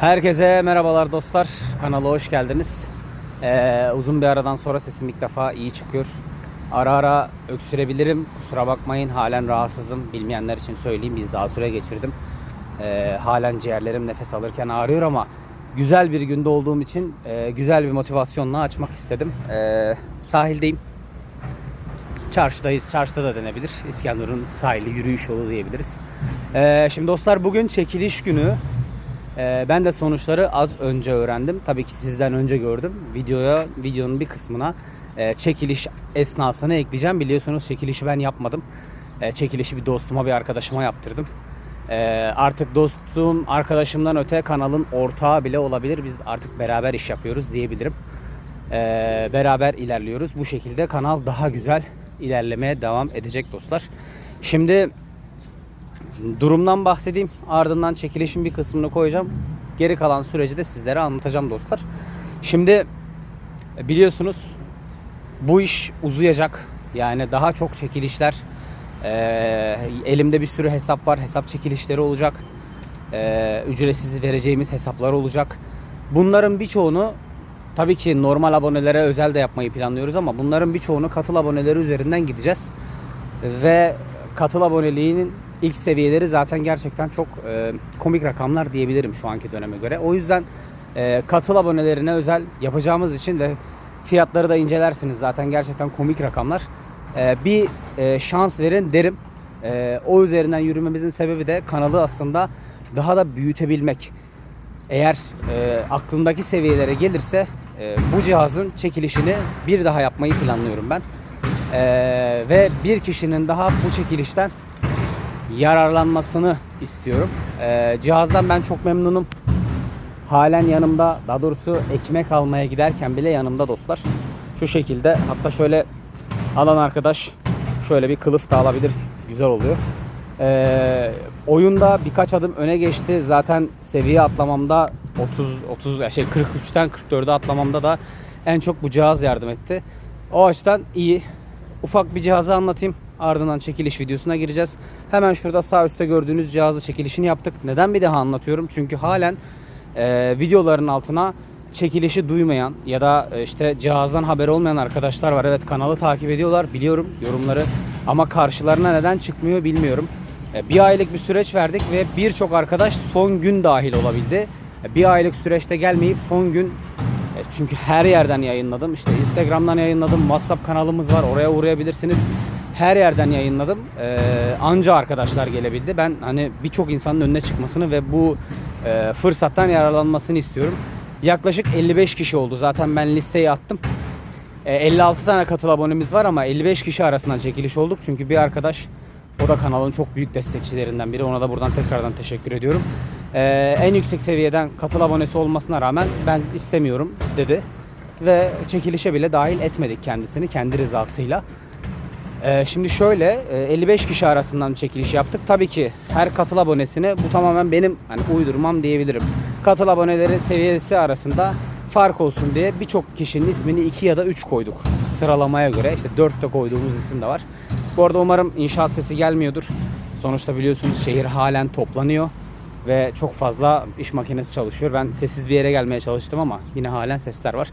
Herkese merhabalar dostlar. Kanala hoş geldiniz. Ee, uzun bir aradan sonra sesim ilk defa iyi çıkıyor. Ara ara öksürebilirim. Kusura bakmayın. Halen rahatsızım. Bilmeyenler için söyleyeyim. Bir zatüre geçirdim. Ee, halen ciğerlerim nefes alırken ağrıyor ama güzel bir günde olduğum için e, güzel bir motivasyonla açmak istedim. Ee, sahildeyim. Çarşıdayız. Çarşıda da denebilir. İskenderun sahili yürüyüş yolu diyebiliriz. Ee, şimdi dostlar bugün çekiliş günü. Ee, ben de sonuçları az önce öğrendim. Tabii ki sizden önce gördüm. Videoya, videonun bir kısmına e, çekiliş esnasını ekleyeceğim. Biliyorsunuz çekilişi ben yapmadım. E, çekilişi bir dostuma, bir arkadaşıma yaptırdım. E, artık dostum, arkadaşımdan öte kanalın ortağı bile olabilir. Biz artık beraber iş yapıyoruz diyebilirim. Beraber ilerliyoruz. Bu şekilde kanal daha güzel ilerlemeye devam edecek dostlar. Şimdi durumdan bahsedeyim. Ardından çekilişin bir kısmını koyacağım. Geri kalan süreci de sizlere anlatacağım dostlar. Şimdi e, biliyorsunuz bu iş uzayacak. Yani daha çok çekilişler. e, elimde bir sürü hesap var. Hesap çekilişleri olacak. E, ücretsiz vereceğimiz hesaplar olacak. Bunların birçoğunu tabii ki normal abonelere özel de yapmayı planlıyoruz ama bunların birçoğunu katıl aboneleri üzerinden gideceğiz. Ve katıl aboneliğinin ilk seviyeleri zaten gerçekten çok e, komik rakamlar diyebilirim şu anki döneme göre. O yüzden e, katıl abonelerine özel yapacağımız için ve fiyatları da incelersiniz zaten gerçekten komik rakamlar. E, bir e, şans verin derim. E, o üzerinden yürümemizin sebebi de kanalı aslında daha da büyütebilmek. Eğer e, aklımdaki seviyelere gelirse e, bu cihazın çekilişini bir daha yapmayı planlıyorum ben. E, ve bir kişinin daha bu çekilişten yararlanmasını istiyorum. E, cihazdan ben çok memnunum. Halen yanımda, daha doğrusu ekmek almaya giderken bile yanımda dostlar. Şu şekilde hatta şöyle alan arkadaş şöyle bir kılıf da alabilir. Güzel oluyor. Ee, oyunda birkaç adım öne geçti. Zaten seviye atlamamda 30 30 ya şey 43'ten 44'e atlamamda da en çok bu cihaz yardım etti. O açıdan iyi. Ufak bir cihazı anlatayım. Ardından çekiliş videosuna gireceğiz. Hemen şurada sağ üstte gördüğünüz cihazı çekilişini yaptık. Neden bir daha anlatıyorum? Çünkü halen e, videoların altına çekilişi duymayan ya da e, işte cihazdan haber olmayan arkadaşlar var. Evet kanalı takip ediyorlar biliyorum yorumları ama karşılarına neden çıkmıyor bilmiyorum. E, Bir aylık bir süreç verdik ve birçok arkadaş son gün dahil olabildi. E, Bir aylık süreçte gelmeyip son gün çünkü her yerden yayınladım. İşte Instagram'dan yayınladım. WhatsApp kanalımız var. Oraya uğrayabilirsiniz. Her yerden yayınladım. Ee, anca arkadaşlar gelebildi. Ben hani birçok insanın önüne çıkmasını ve bu e, fırsattan yararlanmasını istiyorum. Yaklaşık 55 kişi oldu. Zaten ben listeyi attım. E, 56 tane katıl abonemiz var ama 55 kişi arasından çekiliş olduk. Çünkü bir arkadaş o da kanalın çok büyük destekçilerinden biri. Ona da buradan tekrardan teşekkür ediyorum. E, en yüksek seviyeden katıl abonesi olmasına rağmen ben istemiyorum dedi. Ve çekilişe bile dahil etmedik kendisini kendi rızasıyla. Ee, şimdi şöyle e, 55 kişi arasından çekiliş yaptık. Tabii ki her katıl abonesine bu tamamen benim hani uydurmam diyebilirim. Katıl aboneleri seviyesi arasında fark olsun diye birçok kişinin ismini 2 ya da 3 koyduk sıralamaya göre. İşte 4 de koyduğumuz isim de var. Bu arada umarım inşaat sesi gelmiyordur. Sonuçta biliyorsunuz şehir halen toplanıyor ve çok fazla iş makinesi çalışıyor. Ben sessiz bir yere gelmeye çalıştım ama yine halen sesler var.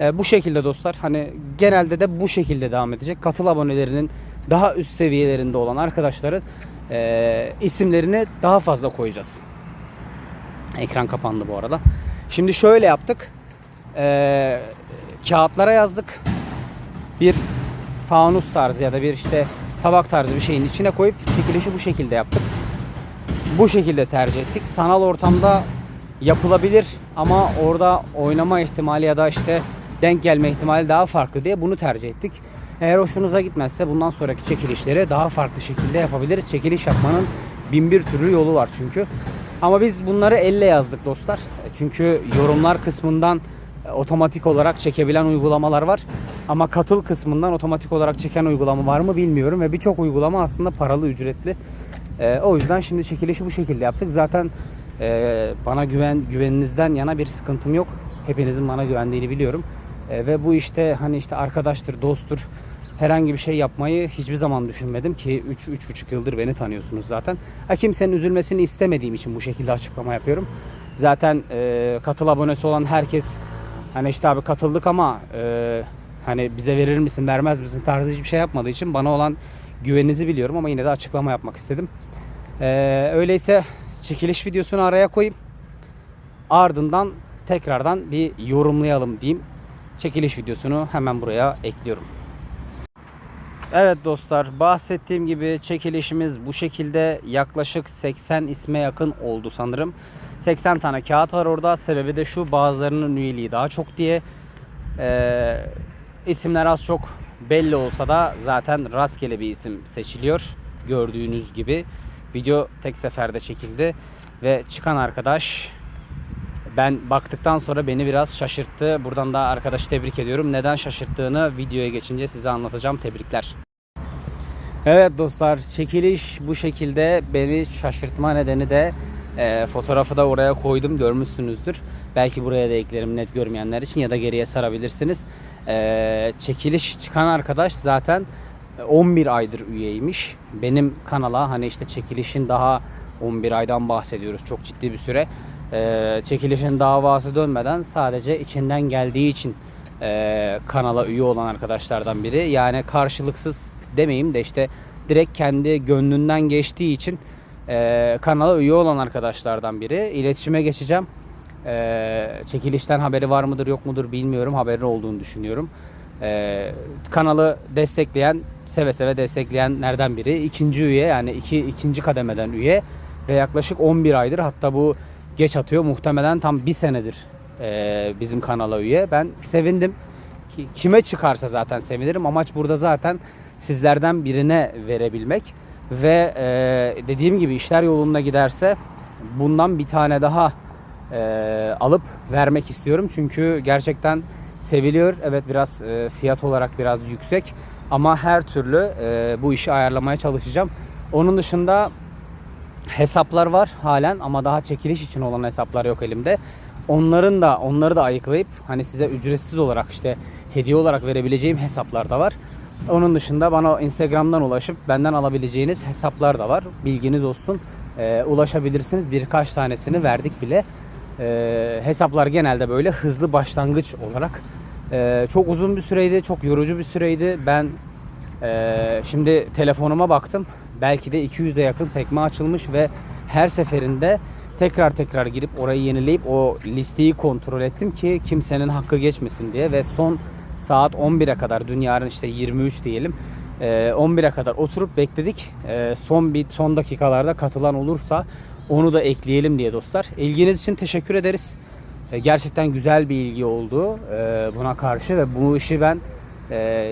E, bu şekilde dostlar hani genelde de bu şekilde devam edecek. Katıl abonelerinin daha üst seviyelerinde olan arkadaşların e, isimlerini daha fazla koyacağız. Ekran kapandı bu arada. Şimdi şöyle yaptık. E, kağıtlara yazdık. Bir fanus tarzı ya da bir işte tabak tarzı bir şeyin içine koyup çekilişi bu şekilde yaptık. Bu şekilde tercih ettik. Sanal ortamda yapılabilir ama orada oynama ihtimali ya da işte denk gelme ihtimali daha farklı diye bunu tercih ettik. Eğer hoşunuza gitmezse bundan sonraki çekilişleri daha farklı şekilde yapabiliriz. Çekiliş yapmanın bin bir türlü yolu var çünkü. Ama biz bunları elle yazdık dostlar. Çünkü yorumlar kısmından e, otomatik olarak çekebilen uygulamalar var. Ama katıl kısmından otomatik olarak çeken uygulama var mı bilmiyorum ve birçok uygulama aslında paralı ücretli. Ee, o yüzden şimdi çekilişi bu şekilde yaptık. Zaten e, bana güven güveninizden yana bir sıkıntım yok. Hepinizin bana güvendiğini biliyorum. E, ve bu işte hani işte arkadaştır, dosttur herhangi bir şey yapmayı hiçbir zaman düşünmedim ki 3 3,5 yıldır beni tanıyorsunuz zaten. Ha kimsenin üzülmesini istemediğim için bu şekilde açıklama yapıyorum. Zaten e, katıl abonesi olan herkes hani işte abi katıldık ama e, hani bize verir misin vermez misin tarzı hiçbir şey yapmadığı için bana olan güveninizi biliyorum ama yine de açıklama yapmak istedim. E, öyleyse çekiliş videosunu araya koyayım. Ardından tekrardan bir yorumlayalım diyeyim. Çekiliş videosunu hemen buraya ekliyorum. Evet dostlar bahsettiğim gibi çekilişimiz bu şekilde yaklaşık 80 isme yakın oldu sanırım. 80 tane kağıt var orada. Sebebi de şu bazılarının üyeliği daha çok diye. Ee, isimler az çok belli olsa da zaten rastgele bir isim seçiliyor. Gördüğünüz gibi video tek seferde çekildi ve çıkan arkadaş ben baktıktan sonra beni biraz şaşırttı. Buradan da arkadaşı tebrik ediyorum. Neden şaşırttığını videoya geçince size anlatacağım. Tebrikler. Evet dostlar çekiliş bu şekilde beni şaşırtma nedeni de e, fotoğrafı da oraya koydum görmüşsünüzdür. Belki buraya da eklerim net görmeyenler için ya da geriye sarabilirsiniz. E, çekiliş çıkan arkadaş zaten 11 aydır üyeymiş. Benim kanala hani işte çekilişin daha 11 aydan bahsediyoruz çok ciddi bir süre. E, çekilişin davası dönmeden sadece içinden geldiği için e, kanala üye olan arkadaşlardan biri. Yani karşılıksız demeyeyim de işte direkt kendi gönlünden geçtiği için e, kanala üye olan arkadaşlardan biri. İletişime geçeceğim. E, çekilişten haberi var mıdır yok mudur bilmiyorum. Haberi olduğunu düşünüyorum. E, kanalı destekleyen, seve seve destekleyenlerden biri. İkinci üye yani iki, ikinci kademeden üye ve yaklaşık 11 aydır hatta bu geç atıyor. Muhtemelen tam bir senedir e, bizim kanala üye. Ben sevindim. Ki- Kime çıkarsa zaten sevinirim. Amaç burada zaten sizlerden birine verebilmek. Ve e, dediğim gibi işler yolunda giderse bundan bir tane daha e, alıp vermek istiyorum. Çünkü gerçekten seviliyor. Evet biraz e, fiyat olarak biraz yüksek. Ama her türlü e, bu işi ayarlamaya çalışacağım. Onun dışında hesaplar var halen ama daha çekiliş için olan hesaplar yok elimde. Onların da onları da ayıklayıp hani size ücretsiz olarak işte hediye olarak verebileceğim hesaplar da var. Onun dışında bana Instagram'dan ulaşıp benden alabileceğiniz hesaplar da var. Bilginiz olsun. Ee, ulaşabilirsiniz. Birkaç tanesini verdik bile. Ee, hesaplar genelde böyle hızlı başlangıç olarak. Ee, çok uzun bir süreydi, çok yorucu bir süreydi. Ben ee, şimdi telefonuma baktım. Belki de 200'e yakın sekme açılmış ve her seferinde tekrar tekrar girip orayı yenileyip o listeyi kontrol ettim ki kimsenin hakkı geçmesin diye ve son saat 11'e kadar dün yarın işte 23 diyelim ee, 11'e kadar oturup bekledik. Son bir son dakikalarda katılan olursa onu da ekleyelim diye dostlar. İlginiz için teşekkür ederiz. Gerçekten güzel bir ilgi oldu buna karşı ve bu işi ben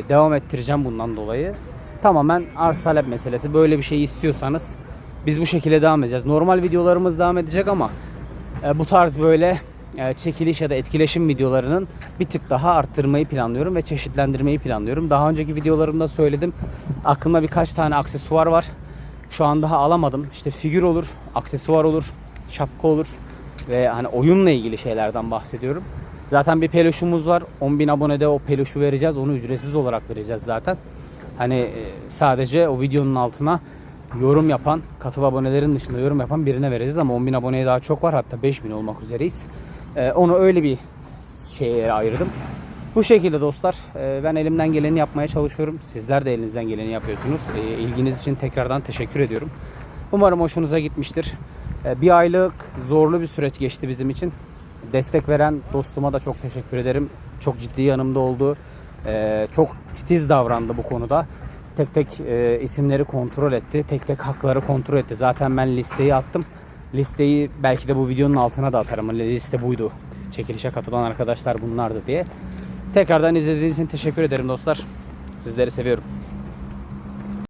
devam ettireceğim bundan dolayı. Tamamen arz talep meselesi. Böyle bir şey istiyorsanız biz bu şekilde devam edeceğiz. Normal videolarımız devam edecek ama e, bu tarz böyle e, çekiliş ya da etkileşim videolarının bir tık daha arttırmayı planlıyorum ve çeşitlendirmeyi planlıyorum. Daha önceki videolarımda söyledim. Aklımda birkaç tane aksesuar var. Şu an daha alamadım. İşte figür olur, aksesuar olur, şapka olur ve hani oyunla ilgili şeylerden bahsediyorum. Zaten bir peluşumuz var. 10.000 abonede o peluşu vereceğiz. Onu ücretsiz olarak vereceğiz zaten. Hani e, sadece o videonun altına yorum yapan, katıl abonelerin dışında yorum yapan birine vereceğiz ama 10.000 aboneye daha çok var. Hatta 5.000 olmak üzereyiz. E, Onu öyle bir şeye ayırdım. Bu şekilde dostlar e, ben elimden geleni yapmaya çalışıyorum. Sizler de elinizden geleni yapıyorsunuz. E, İlginiz için tekrardan teşekkür ediyorum. Umarım hoşunuza gitmiştir. Bir aylık zorlu bir süreç geçti bizim için. Destek veren dostuma da çok teşekkür ederim. Çok ciddi yanımda oldu. E, Çok titiz davrandı bu konuda. Tek tek e, isimleri kontrol etti. Tek tek hakları kontrol etti. Zaten ben listeyi attım. Listeyi belki de bu videonun altına da atarım. Hani Liste buydu. Çekilişe katılan arkadaşlar bunlardı diye. Tekrardan izlediğiniz için teşekkür ederim dostlar. Sizleri seviyorum.